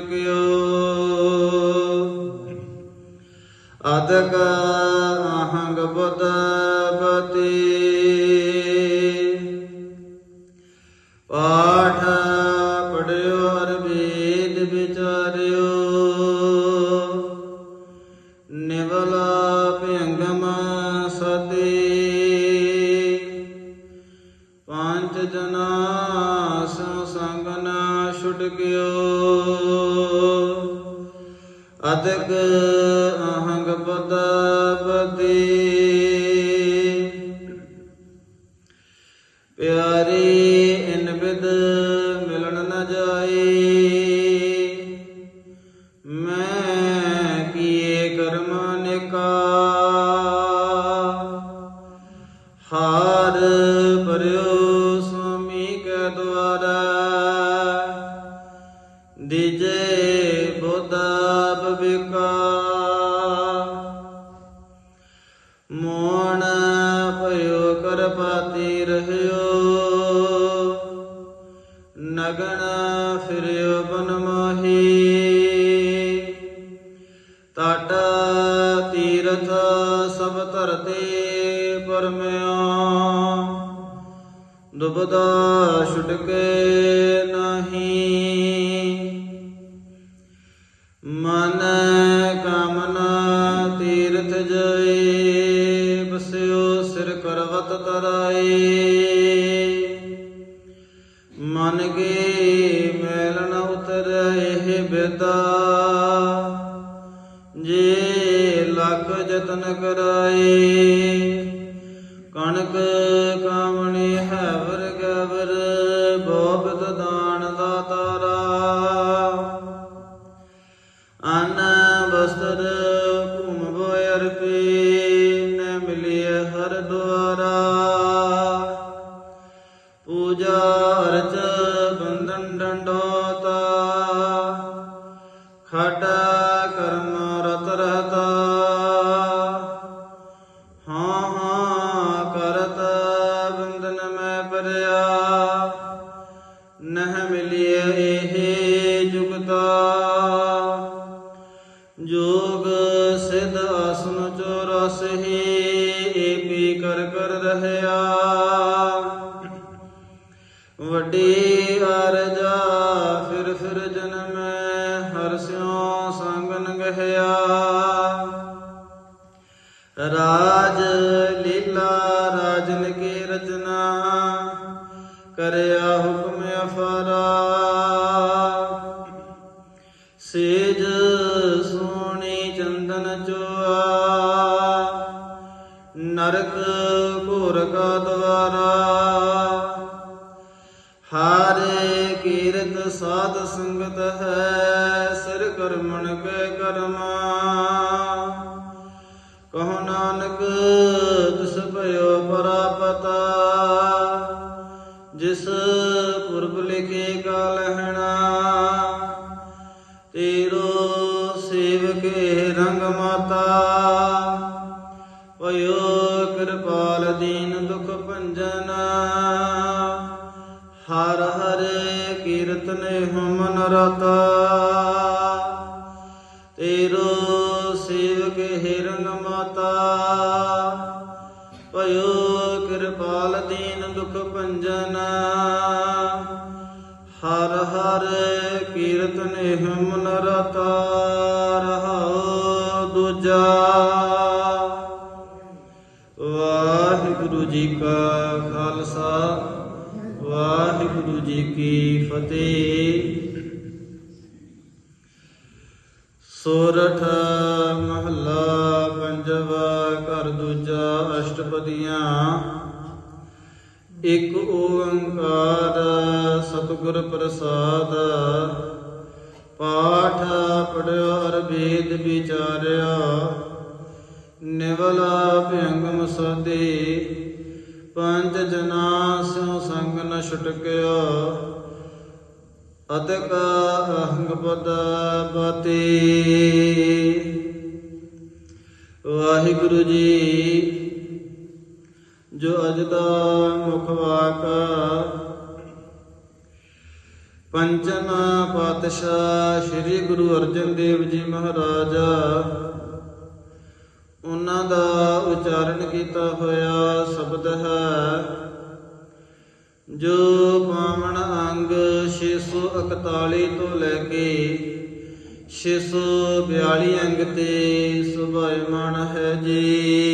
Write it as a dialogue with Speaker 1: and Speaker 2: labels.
Speaker 1: ਨਾ ਛੁਟਕਿਓ ਅਦਕ ਅਹੰਗ ਬੁੱਧ ਬਤੀ ਪਾਠ ਪੜਿਓ ਅਰ ਵੇਦ ਵਿਚਾਰਿਓ। ਨਿਵਲਾ ਭਯੰਗਮ ਸਤੀ। ਪੰਜ ਜਨਾ ਸੋ ਸੰਗ ਨਾ ਛੁਟਕਿਓ ਅਦਕ ਅਹੰਗ ਬਦ ਪਿਆਰੀ ਇਨ ਬਿਦ ਮਿਲਣ ਨ ਜਾਈ। ਮੈਂ ਕੀਏ ਕਰਮ ਨਿਕਾ। ਹਾਰ ਪਰਿਓ ਸੁਮੀ ਕੈ ਦੁਆਰਾ। ਦਿਜੇ ਬੋਧਾ ਬਵਿਕਾ ਮੋਣ ਭਇਓ ਕਰਪਾਤੀ ਰਹਿਓ। ਨਗਨ ਫਿਰਿਓ ਬਨ ਮੋਹੀ। ਟਾਟ ਤੀਰਥ ਸਭ ਧਰਤੇ ਪਰਮਿਓ। ਦੁਬਦਾ ਛੁਟਕੇ ਨਹੀਂ। ਤੀਰਥ ਜਏ, ਬਸਿਓ ਸਿਰ ਕਰਵਤ ਤਰਾਏ। ਮਨ ਕੇ ਮੈਲ ਨ ਉਤਰੈ ਬਿਦਾ ਜੇ ਲੱਖ ਜਤਨ ਕਰਾਏ, ਕਣਕ ਕਾਮਣੀ ਹੈ ਪੂਜਾ ਅਰਚ ਬੰਧਨ ਡੰਡੋਤਾ। ਖਟ ਕਰਮ ਰਤ ਰਹਤਾ। ਹਾਂ ਹਾਂ, ਕਰਤ ਬੰਧਨ ਮੈਂ ਪਰਿਆ ਨਹ ਮਿਲਿਆ ਇਹ ਜੁਗਤਾ। ਜੋਗ ਸਿਧ ਆਸਨ ਚੋਰਸਹੀ ਏਪੀ ਕਰ ਕਰ ਰਹਿਆ। ਜਨਮੈ ਹਰ ਸਿਉ ਸੰਗਨ ਗਹਿਆ ਰਾਜ ਲੀਲਾ ਰਾਜਨ ਕੀ ਰਚਨਾ, ਕਰਿਆ ਹੁਕਮ ਅਫਾਰਾ। ਸੇਜ ਸੋਣੀ ਚੰਦਨ ਚੋਆ, ਨਰਕ ਘੋਰ ਕਾ ਸਾਧ ਸੰਗਤ ਹੈ, ਸਿਰ ਕਰਮਣ ਕੇ ਕਰਮਾ। ਕਹੋ ਨਾਨਕ, ਤਿਸ ਭਇਓ ਪਰਾਪਤਾ। ਜਿਸ ਪੁਰਬ ਲਿਖੇ ਕਾ ਲਹਿਣਾ ਤੇਰੋ ਸੇਵਕੇ ਰੰਗ ਮਾਤਾ। ਹਮਨ ਰਤਾ ਤੇਰੋ ਸੇਵਕ ਹਿਰੰਗ ਮਾਤਾ। ਭਇਓ ਕਿਰਪਾਲ ਦੀਨ ਦੁਖ ਭੰਜਨ। ਹਰ ਹਰ ਕੀਰਤਨ ਹਮਨ ਰਤਾ ਰਹਾਉ ਦੂਜਾ। ਵਾਹਿਗੁਰੂ ਜੀ ਕਾ ਖਾਲਸਾ। ਵਾਹਿਗੁਰੂ ਜੀ ਕੀ ਫਤਿਹ। ਸੋਰਠ ਮਹਲਾ ਪੰਜਵਾ ਘਰ ਦੂਜਾ ਅਸ਼ਟਪਦੀਆਂ। ਇਕ ਓੰਕਾਰ ਸਤਿਗੁਰ ਪ੍ਰਸਾਦ। ਪਾਠ ਪੜਿਆ ਅਰ ਵੇਦ ਵਿਚਾਰਿਆ। ਨਿਵਲਾ ਭਿੰਗਮ ਸਦੇ। ਪੰਜ ਜਨਾ ਅਤਕ ਅਹੰਗ ਪਦ ਬਤੀ ਵਾਹਿਗੁਰੂ ਜੀ, ਜੋ ਅਜ ਦਾ ਮੁਖ ਵਾਕ ਪੰਚਨ ਪਾਤਸ਼ਾਹ ਸ੍ਰੀ ਗੁਰੂ ਅਰਜਨ ਦੇਵ ਜੀ ਮਹਾਰਾਜ, ਉਹਨਾਂ ਦਾ ਉਚਾਰਨ ਕੀਤਾ ਹੋਇਆ ਸ਼ਬਦ ਹੈ ਜੋ ਪਾਵਨ ਅੰਗ 641 ਤੋਂ ਲੈ ਕੇ 642 ਅੰਗ ਤੇ ਸੁਭਾਇਮਾਨ ਹੈ ਜੀ।